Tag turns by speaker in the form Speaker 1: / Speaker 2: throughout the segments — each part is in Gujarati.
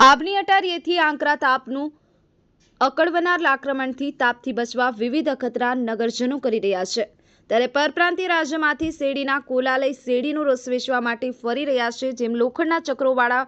Speaker 1: તાપની અટારીએથી આંકરા તાપનું અકળવનાર આક્રમણથી તાપથી બચવા વિવિધ અખતરા નગરજનો કરી રહ્યા છે. ત્યારે પરપ્રાંતીય રાજ્યમાંથી શેરડીના કોલા લઈ શેરડીનું રસ વેચવા માટે ફરી રહ્યા છે, જેમ લોખંડના ચક્રોવાળા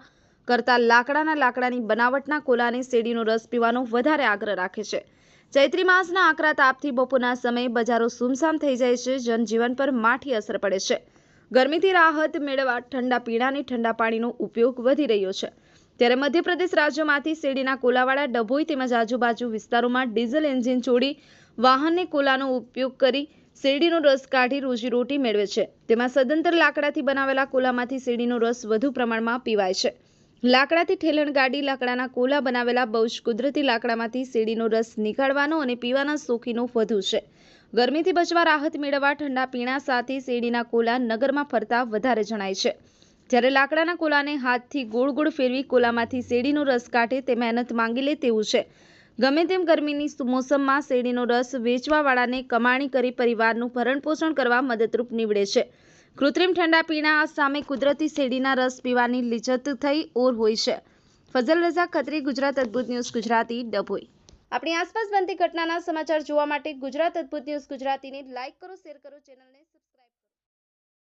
Speaker 1: કરતા લાકડાના લાકડાની બનાવટના કોલાને શેરડીનો રસ પીવાનો વધારે આગ્રહ રાખે છે. ચૈત્રી માસના આકરા તાપથી બપોરના સમયે બજારો સુમસામ થઈ જાય છે, જનજીવન પર માઠી અસર પડે છે. ગરમીથી રાહત મેળવવા ઠંડા પીણાની ઠંડા પાણીનો ઉપયોગ વધી રહ્યો છે. ત્યારે મધ્યપ્રદેશ રાજ્યમાંથી શેરડીના કોલાવાળા ડભોઈ તેમજ આજુબાજુ વિસ્તારોમાં ડીઝલ એન્જિન છોડી વાહનને કોલાનો ઉપયોગ કરી શેરડીનો રસ કાઢી રોજીરોટી મેળવે છે. તેમાં સદંતર લાકડાથી બનાવેલા કોલામાંથી શેરડીનો રસ વધુ પ્રમાણમાં પીવાય છે. લાકડાથી ઠેલણ ગાડી લાકડાના કોલા બનાવેલા બહુ જ કુદરતી લાકડામાંથી શેરડીનો રસ નીકાળવાનો અને પીવાના શોખીનો વધુ છે. ગરમીથી બચવા રાહત મેળવવા ઠંડા પીણા સાથે શેરડીના કોલા નગરમાં ફરતા વધારે જણાય છે. જ્યારે લાકડાના કોલાને હાથથી ગોળ ગોળ ફેરવી કોલામાંથી શેરડીનો રસ કાઢે તે મહેનત માંગી લે તેવું છે. ગમે તેમ ગરમીની મોસમમાં શેરડીનો રસ વેચવાવાળાને કમાણી કરી પરિવારનું ભરણપોષણ કરવા મદદરૂપ નીવડે છે. કૃત્રિમ ઠંડા પીણા સામે કુદરતી શેરડીના રસ પીવાની લિજત થઈ ઓર હોય છે. ફઝલ રઝા, ખત્રી, ગુજરાત અદ્ભુત ન્યૂઝ, ગુજરાતી ડભોઈ. આપણી આસપાસ બનતી ઘટનાના સમાચાર જોવા માટે ગુજરાત અદ્ભુત ન્યૂઝ ગુજરાતીને લાઇક કરો, શેર કરો, ચેનલને